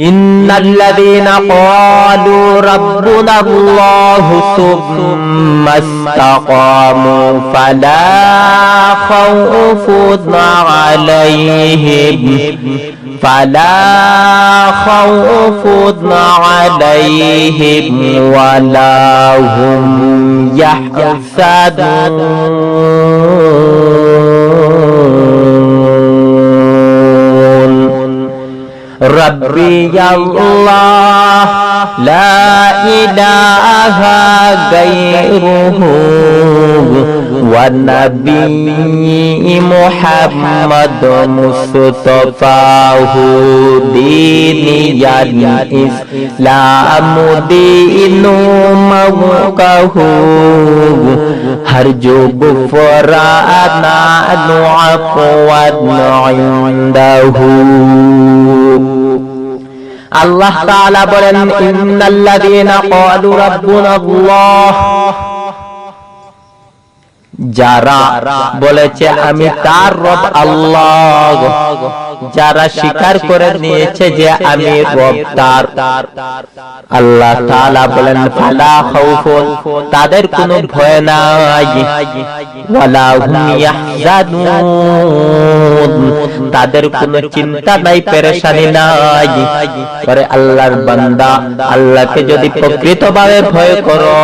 إن الذين قالوا ربنا الله ثم استقاموا فلا خوف عليهم. فلا خوف عليهم ولا هم يحزنون. ربي الله لا إله غيره والنبي محمد مصطفاه دين الإسلام دين موقه هر جو غفرانا عفوا عنده আল্লাহ তাআলা বলেন ইন্নাল্লাযীনা ক্বালু রাব্বুনাল্লাহ যারা বলেছে আমি তার রব আল্লাহ। যারা স্বীকার করে নিয়েছে যে আমি রব তার আল্লাহ তাআলা বলেন ফালা খাউফুন তাদের কোনো ভয় নাই। ওয়ালা হুম ইয়াহজানুন। তাদের কোনো চিন্তা নাই পেরেশানি নাই। পরে আল্লাহর বান্দা আল্লাহকে যদি প্রকৃতভাবে ভয় করো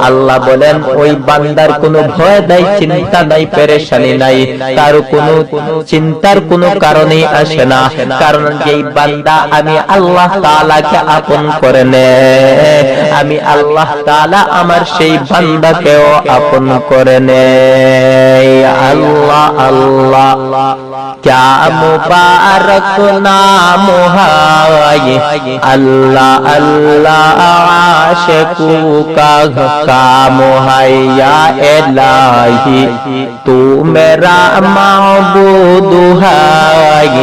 আল্লাহ বলেন ওই বান্দার কোনো ভয় নাই চিন্তা নাই পেরেশানি নাই তার কোনো চিন্তার কোনো কারণেই আসে না কারণ যেই বান্দা আমি আল্লাহ তাআলাকে আপন করে নে আমি আল্লাহ তাআলা আমার সেই বান্দাকেও আপন করে নে আল্লাহ আল্লাহ क्या मुबारक नाम है अल्लाह अल्लाह आशिकू का काम है या इलाही तू मेरा माबूद है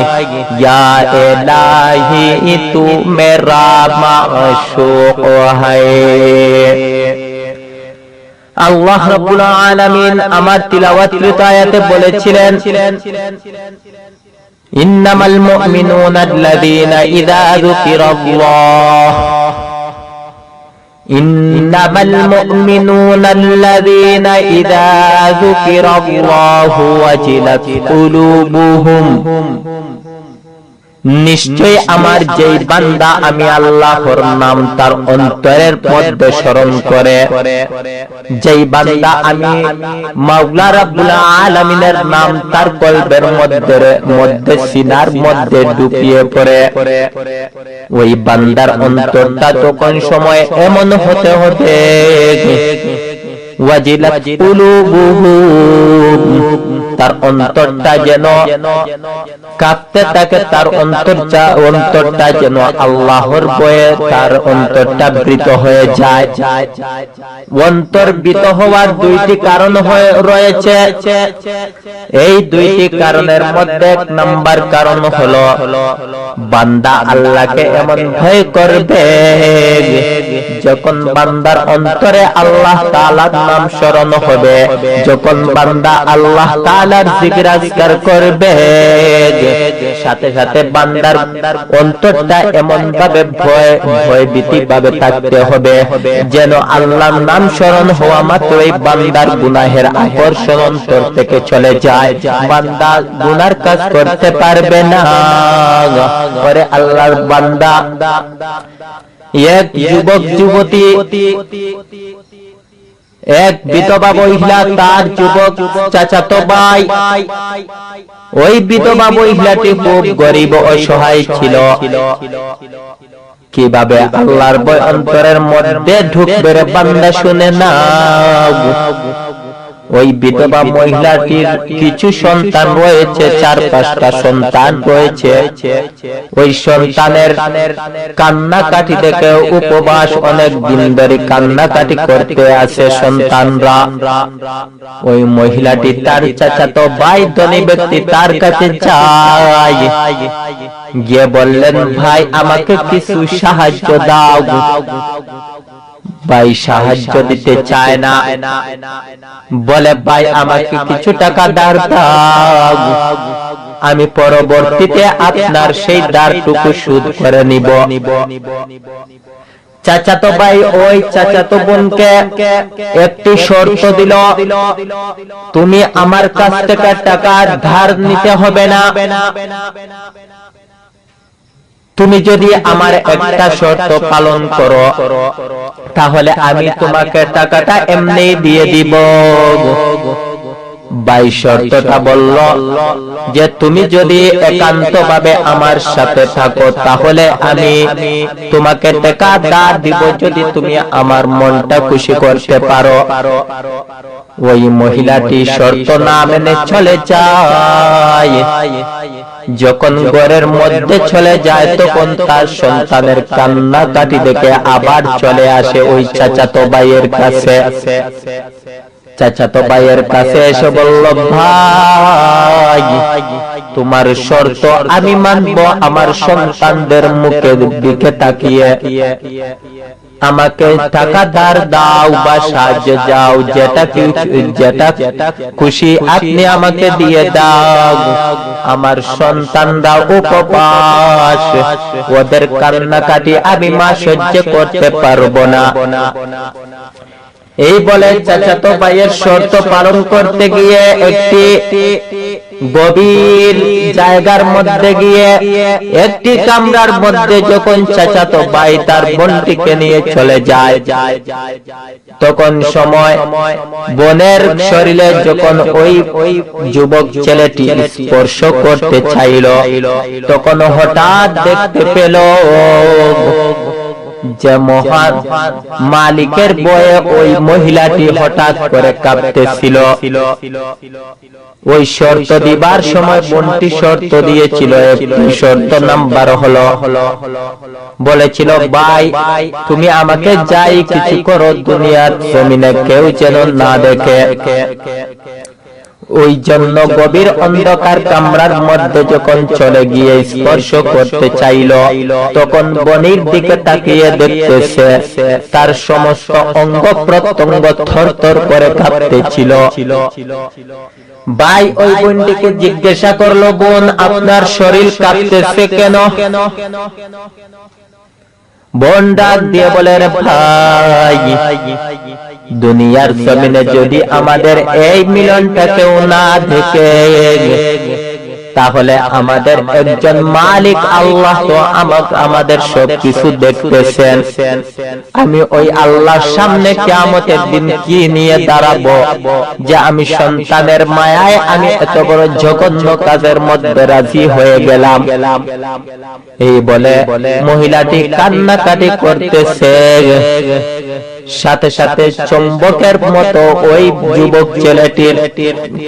या इलाही तू मेरा माशूक है আল্লাহ রাব্বুল আলামিন আমার তিলাওয়াতকৃত আয়াতে বলেছিলেন ইন্নামাল মুমিনুনা আল্লাযীনা ইযা যুকিরাল্লাহ إنما المؤمنون الذين إذا ذكر الله وجلت قلوبهم নিশ্চয় আমার যেই বান্দা আমি আল্লাহর নাম তার অন্তরের মধ্যে স্মরণ করে। যেই বান্দা আমি মাওলা রাব্বুল আলামিনের নাম তার কলবের মধ্যে মধ্যে সিনার মধ্যে ঢুকিয়ে পড়ে। ওই বান্দার অন্তরটা তখন সময় এমন হতে হতে ওয়াজিলাত কুলুবুহুম তার অন্তরটা যেন কাঁপতে থাকে, তার অন্তরটা অন্তরটা যেন আল্লাহর বয়ে তার অন্তরটা বৃত হয়ে যায়। অন্তর বৃত হওয়ার দুইটি কারণ রয়েছে। এই দুইটি কারণের মধ্যে এক নাম্বার কারণ হলো, বান্দা আল্লাহকে এমন ভয় করবে যখন বান্দার অন্তরে আল্লাহ তাআলার নাম স্মরণ হবে। যখন বান্দা আল্লাহ তাআলার জিকির আজকার করবে সাথে সাথে বান্দার অন্তরটা এমন ভাবে ভয় ভয় ভীতি ভাবে থাকতে হবে, যেন আল্লাহর নাম স্মরণ হওয়া মাত্রই বান্দার গুনাহের আকর্ষণ অন্তর থেকে চলে যায়। বান্দা গুনার কাজ করতে পারবে না। পরে আল্লাহর বান্দা এক যুবক, যুবতী এক বিধবা মহিলা তার যুবক চাচাতো ভাই। ওই বিধবা মহিলাটি খুব গরিব অসহায় ছিল। কীভাবে আল্লাহর বয় অন্তরের মধ্যে ঢুকবে বান্দা শুনে না ওই বিধবা মহিলাটির কিছু সন্তান রয়েছে চার পাঁচটা সন্তান রয়েছে। ওই সন্তানের কান্নাকাটি দেখে উপবাস অনেক দিন ধরে কান্নাকাটি করতে আছে সন্তানরা। ওই মহিলাটি তার চাচাতো ভাই ধনী ব্যক্তি তার কাছে যায়। গিয়ে বললেন ভাই আমাকে কিছু সাহায্য দাও ভাই সাহায্য দিতে চায় না। বলে, ভাই, আমাকে কিছু টাকা দাও। আমি পরবর্তীতে আপনার সেই দ্বারটুকু সুদ করে নিব। চাচাতো ভাই, ওই চাচাতো বোনকে একটি শর্ত দিল। তুমি আমার কাছ থেকে টাকা ধার নিতে হবে না। তুমি যদি আমার একটা শর্ত পালন করো তাহলে আমি তোমাকে টাকাটা এমনি দিয়ে দিব। বাই শর্তটা বলল যে তুমি যদি একান্ত ভাবে আমার সাথে থাকো তাহলে আমি তোমাকে টাকা দাঁড় দিব যদি তুমি আমার মনটা খুশি করতে পারো। ওই মহিলাটি শর্ত না মেনে চলে যায়। যখন ঘরের মধ্যে চলে যায় তখন তার সন্তানের কান্না কাটি দেখে আবার চলে আসে ওই চাচাতো ভাইয়ের কাছে। চাচাতো ভাইয়ের কাছে এসে বলল ভাই তোমার শর্ত আমি মানব আমার সন্তানদের মুখের দিকে তাকিয়ে আমাকে টাকা ধার দাও বা সাহায্য যাও যেটা যেটা খুশি আপনি আমাকে দিয়ে দাও। আমার সন্তানরা উপবাস, ওদের কান্নাকাটি আমি মা সহ্য করতে পারব না। এই বলে চাচাতো ভাইয়ের শর্ত পালন করতে গিয়ে একটি গভীর জায়গার মধ্যে গিয়ে একটি কামরার মধ্যে যখন চাচাতো ভাই তার বোনটিকে নিয়ে চলে যায় তখন সময় বোনের শরীরে যখন ওই ওই যুবক ছেলেটি স্পর্শ করতে চাইল তখন হঠাৎ দেখতে পেল যে মহান মালিকের বয়ে ওই মহিলাটি হঠাৎ করে কাঁপতেছিল। ওই শর্ত দিবার সময় বোনটি শর্ত দিয়েছিল? শর্ত নাম্বার হলো, বলেছিল, ভাই, তুমি আমাকে যাই কিছু করো, দুনিয়ার জমিনে কেউ যেন না দেখে। ওই জন্য গভীর অন্ধকার কামরার মধ্যে যখন চলে গিয়ে স্পর্শ করতে চাইল তখন বনির দিকে তাকিয়ে দেখতেছে তার সমস্ত অঙ্গ প্রত্যঙ্গ থর থর করে কাঁপতেছিল ভাই ওই বোনটিকে জিজ্ঞাসা করল বোন আপনার শরীর কাঁপতেছে কেন? বোন ডাক দিয়ে বলে রে ভাই দুনিয়ার জমিনে যদি আমাদের এই মিলনটা কেউ না দেখে তাহলে আমাদের একজন মালিক আল্লাহ তো আমাকে আমাদের সব কিছু দেখতেছেন। আমি ওই আল্লাহর সামনে কেমতের দিন কি নিয়ে দাঁড়াবো? যে আমি সন্তানের মায়ায় আমি এত বড় জঘন্য কাজের মধ্যে রাজি হয়ে গেলাম। এই বলে মহিলাটি কান্নাকাটি করতেছে। সাথে সাথে চম্বকের মতো ওই যুবক ছেলেটির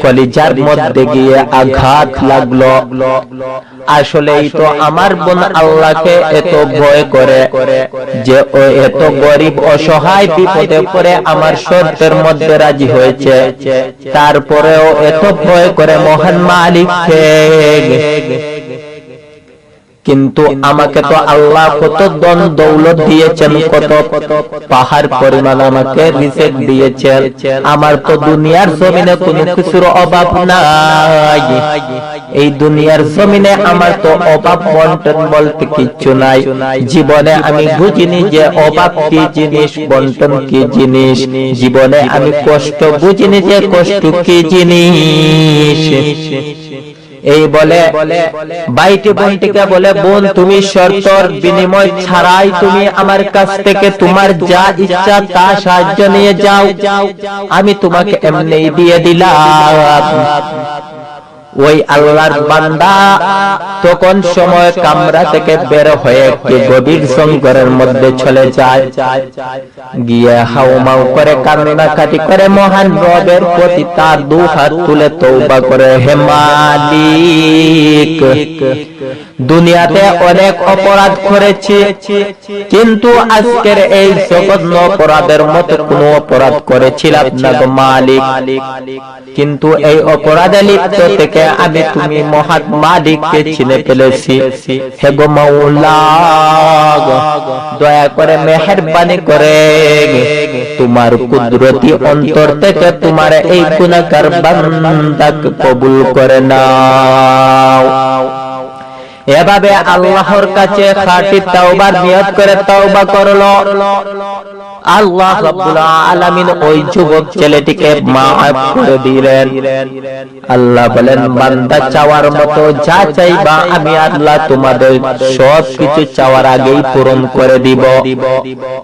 কলিজার মধ্যে গিয়ে আঘাত লাগল। আসলেই তো আমার বোন আল্লাহকে এত ভয় করে যে ও এত গরিব অসহায় বিপদে পড়ে আমার শর্তের মধ্যে রাজি হয়েছে। তারপরেও এত ভয় করে মহান মালিককে কিন্তু আমাকে তো আল্লাহ কত দন দৌলত দিয়েছেন কত পাহাড় পরিমাণ আমাকে রিসেট দিয়েছেন। আমার তো দুনিয়ার জমিনে কোনো কিছুর অভাব নাই। এই দুনিয়ার জমিনে আমার তো অভাব বন্টন বলতে কিচ্ছু নাই। জীবনে আমি বুঝিনি যে অভাব কি জিনিস বন্টন কি জিনিস। জীবনে আমি কষ্ট বুঝিনি যে কষ্ট কি জিনিস। এই বলে বাইটি বোনটিকে বলে বোন, তুমি শর্তর বিনিময় ছাড়াই তুমি আমার কাছ থেকে তোমার যা ইচ্ছা তা সাহায্য নিয়ে যাও। আমি তোমাকে এমনি দিয়ে দিলাম। ওই আল্লাহর বান্দা তখন সময় কামরা থেকে বের হয়ে একটি গভীর শঙ্করের মধ্যে চলে যায়। গিয়ে হাউমাউ করে কান্নাকাটি করে মহান রবের প্রতি তার দু হাত তুলে তৌবা করে হে মালিক দুনিয়াতে অনেক অপরাধ করেছি কিন্তু আজকের এই জঘন্য অপরাধের মতো কোনো অপরাধ করেছিলাম না গো মালিক। কিন্তু এই অপরাধে লিপ্ত থেকে থেকে আমি তুমি মহান মালিককে চিনে ফেলেছি? হে গো মাওলা দয়া করে মেহেরবানি করে তোমার কুদরতি অন্তর থেকে তোমার এই গুণাকার বান্দাকে কবুল করে নাও। এভাবে আল্লাহর কাছে খাঁটি তাওবার নিয়ত করে তাওবা করল। আল্লাহ রাব্বুল আলামিন ওই যুবক ছেলেটিকে মাফ করে দিলেন। আল্লাহ বলেন বান্দা চাওয়ার মতো যা চাইবা আমি আল্লাহ তোমাদের সব কিছু চাওয়ার আগেই পূরণ করে দিব।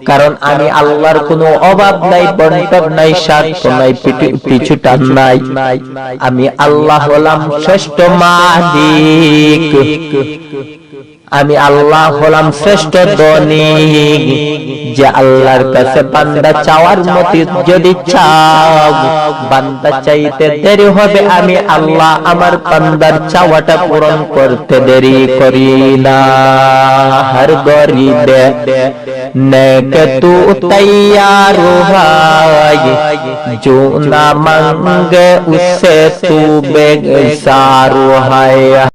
কারণ আমি আল্লাহর কোনো অভাব নাই বন্টন নাই স্বার্থ নাই পিছুটান নাই। আমি আল্লাহ হলাম শ্রেষ্ঠ মালিক। আমি আল্লাহ হলাম শ্রেষ্ঠ ধনী যে আল্লাহর কাছে বান্দা চাওয়ার মতি যদি চাও বান্দা চাইতে দেরি হবে আমি আল্লাহ আমার বান্দার চাওয়াটা পূরণ করতে দেরি করি না হর গরিবে নেক তু তৈয়ার হাই जो ना मांगे उससे तू बेगसार है